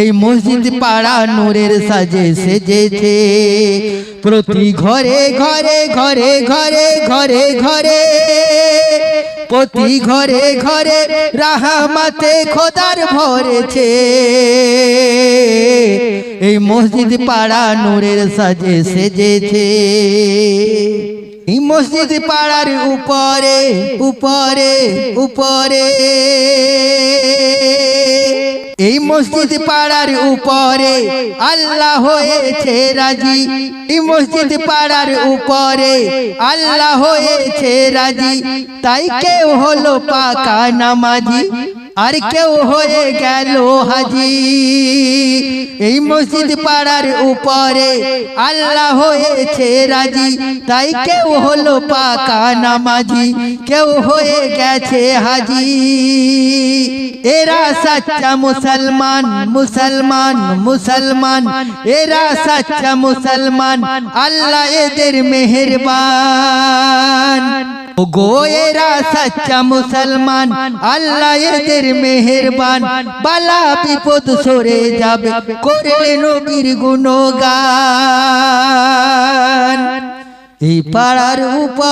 এই মসজিদ পাড়া নূরের সাজে সেজেছে। প্রতি ঘরে ঘরে ঘরে ঘরে ঘরে ঘরে। প্রতি ঘরে ঘরে রাহামাতে খোদার ভরেছে। এই মসজিদ পাড়া নূরের সাজে সেজেছে। এই মসজিদ পাড়ার উপরে উপরে উপরে। এই মসজিদ পাড়ার উপরে আল্লাহ হয়েছে রাজি। এই মসজিদ পাড়ার উপরে আল্লাহ হয়েছে রাজি। তাই কেউ হলো পাকা নামাজি। আর কেউ হয়ে গেল হাজি। এই মসজিদ পাড়ার উপরে আল্লাহ হয়েছে রাজি। তাই কেউ হলো পাকা নামাজি, কেউ হয়ে গেছে হাজি। এরা সাচ্চা মুসলমান মুসলমান মুসলমান। এরা সাচ্চা মুসলমান, আল্লাহ এদের মেহেরবান। গো এরা সাচ্চা মুসলমান। আল্লাহ এদের মেহেরবান। বালা বিপদ সরে যাবে। করলে নবীর গুণগান। এই পাড়ার উপর,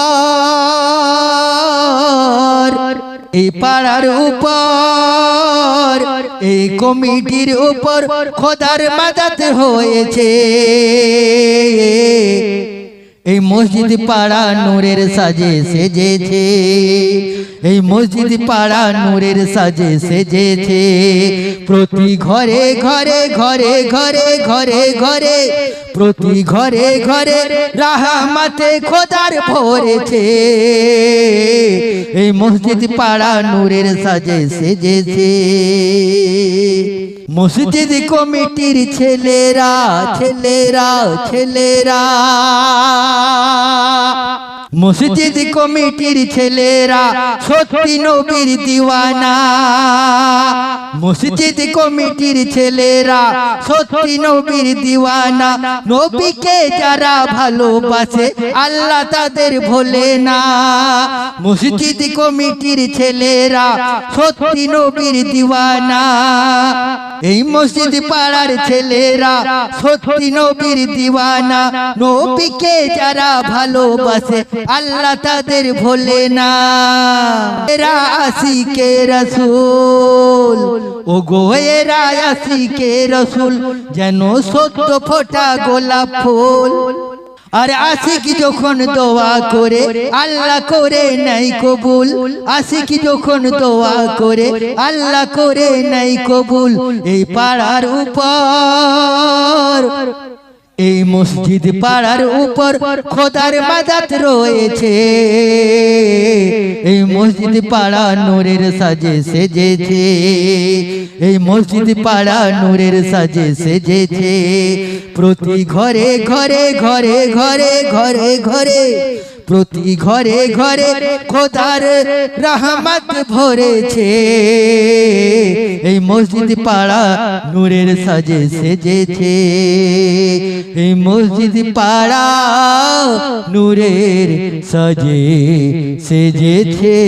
এই পাড়ার উপর, এই কমিটির উপর খোদার মাদাত হয়েছে। এই মসজিদ পাড়া নূরের সাজে সেজেছে। এই মসজিদ পাড়া নূরের সাজে সেজেছে। প্রতি ঘরে ঘরে ঘরে ঘরে ঘরে ঘরে, প্রতি ঘরে ঘরে রাহামাতে খোদার ভরেছে। এই মসজিদ পাড়া নূরের সাজে সেজেছে। মসজিদ কমিটির ছেলেরা ছেলেরা ছেলেরা। মসজিদ কমিটির ছেলেরা সত্যি নবীর দিওয়ানা। মসজিদ কমিটির ছেলেরা সত্যি নবীর দিওয়ানা। নবীকে যারা ভালোবাসে আল্লাহ তাদের ভোলে না। মসজিদ কমিটির ছেলেরা সত্যি নবীর দিওয়ানা। এই মসজিদ পাড়ার ছেলেরা সত্যি নবীর দিওয়ানা। নবীকে যারা ভালোবাসে আল্লাহ তাদের ভোলে না। এরা আশিকে রসুল। ও গো এরা আশিকে রসুল, যেন সত্য ফোটা গোলাপ ফুল। আর আশিক যখন দোয়া করে, আল্লাহ করে নাই কবুল। আশিক যখন দোয়া করে, আল্লাহ করে নাই কবুল। এই পাড়ার উপর, এই মসজিদ পাড়ার উপর খোদার মাদাত রয়েছে। মসজিদ পাড়া নূরের সাজে সেজেছে। এই মসজিদ পাড়া নূরের সাজে সেজেছে। প্রতি ঘরে ঘরে ঘরে ঘরে ঘরে ঘরে প্রতি ঘরে ঘরে খোদার রহমত ভরেছে। এই মসজিদ পাড়া নূরের সাজে সেজেছে। এই মসজিদ পাড়া নূরের সাজে সেজেছে।